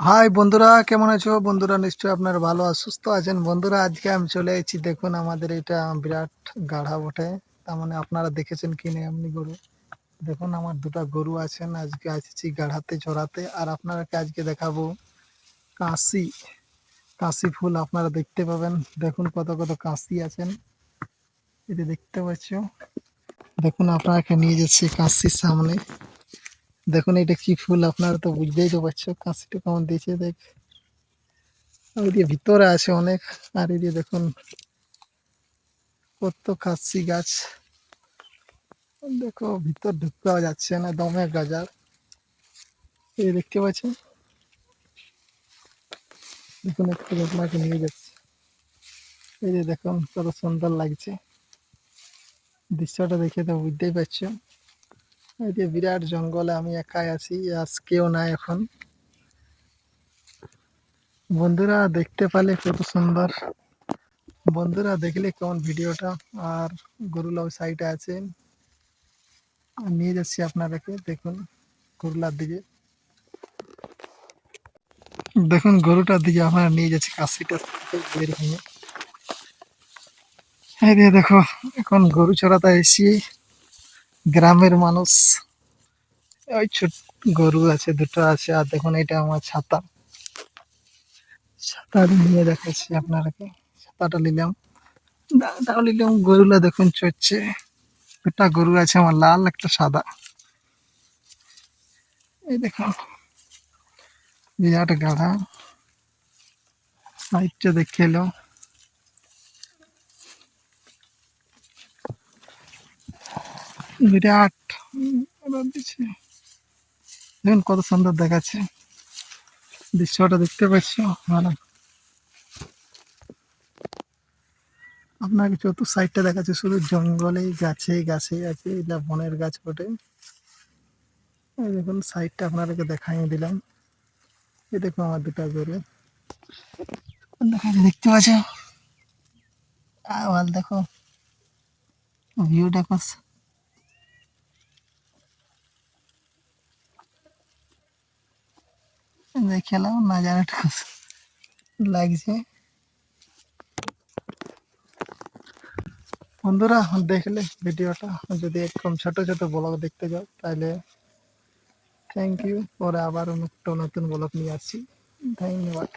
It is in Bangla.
হাই বন্ধুরা, কেমন আছো? বন্ধুরা, নিশ্চয়ই আপনারা ভালো আর সুস্থ আছেন। বন্ধুরা, আজকে আমি চলে এসেছি, দেখুন আমাদের এটা বিরাট গাঢ়া বটে। তার মানে আপনারা দেখেছেন কি না এমনি গরু। দেখুন, আমার দুটো গরু আছেন। আজকে আসছি গাঢ়াতে চড়াতে আর আপনারাকে আজকে দেখাবো কাশি। কাশি ফুল আপনারা দেখতে পাবেন। দেখুন, কত কত কাশি আছেন। এটি দেখতে পাচ্ছ। দেখুন, আপনাকে নিয়ে যাচ্ছি কাশির সামনে। দেখুন, এটা কি ফুল? আপনারা তো বুঝতেই তো পারছ কাশিটা কেমন দিয়েছে, দেখ। এদিকে ভিতরে আছে অনেক, আর এদিকে দেখুন, কত কাশি গাছ। দেখো, ভিতর ঢুকতে যাচ্ছে না, দমে গাজার। এই দেখতে পাচ্ছেন? দেখুন, একটু আপনাকে নিয়ে যাচ্ছে। এই যে দেখুন, কত সুন্দর লাগছে। দৃশ্যটা দেখে তো বুঝতেই পারছ। এই যে বিরাট জঙ্গলে আমি একাই আছি, আজ কেউ নাই এখন। বন্ধুরা দেখতে পালে কত সুন্দর। বন্ধুরা দেখলে কেমন ভিডিওটা, আর গরুলা ওই সাইডে আছে। নিয়ে যাচ্ছি আপনাদেরকে, দেখুন গরুলার দিকে। দেখুন গরুটার দিকে আপনারা নিয়ে যাচ্ছি, কাশিটা বের হয়ে। দেখো, এখন গরু চড়াতে এসি গ্রামের মানুষ। ওই ছোট গরু আছে, দুটো আছে, আর দেখুন এটা আমার ছাতা। ছাতা নিয়ে দেখাচ্ছি আপনারাকে ছাতাটা নিলাম। দাদাও নিলাম গরুলা দেখুন চড়ছে। দুটা গরু আছে, আমার লাল, একটা সাদা। এই দেখুন, বিরাট গাধা। সাইডটা দেখে এলো। বিরাট দেখুন কত সুন্দর দেখাচ্ছে। দৃশ্যটা দেখতে পাচ্ছ? ভালো। আপনাকে চতুর সাইডটা দেখাচ্ছে, শুধু জঙ্গলে গাছে গাছে আছে, এটা বনের গাছ বটে। এই দেখুন, সাইডটা আপনাদেরকে দেখাই দিলাম। এই দেখুন আমার দুটা গরু। দেখতে পাচ্ছ? আবার দেখো। ভিউ দেখো দেখলাম নাজারাটা জানাটা লাগছে। বন্ধুরা, দেখলে ভিডিওটা। যদি একদম ছোট ছোট ব্লগ দেখতে যাও, তাহলে থ্যাংক ইউ পরে আবার একটা নতুন ব্লগ নিয়ে আসছি। ধন্যবাদ।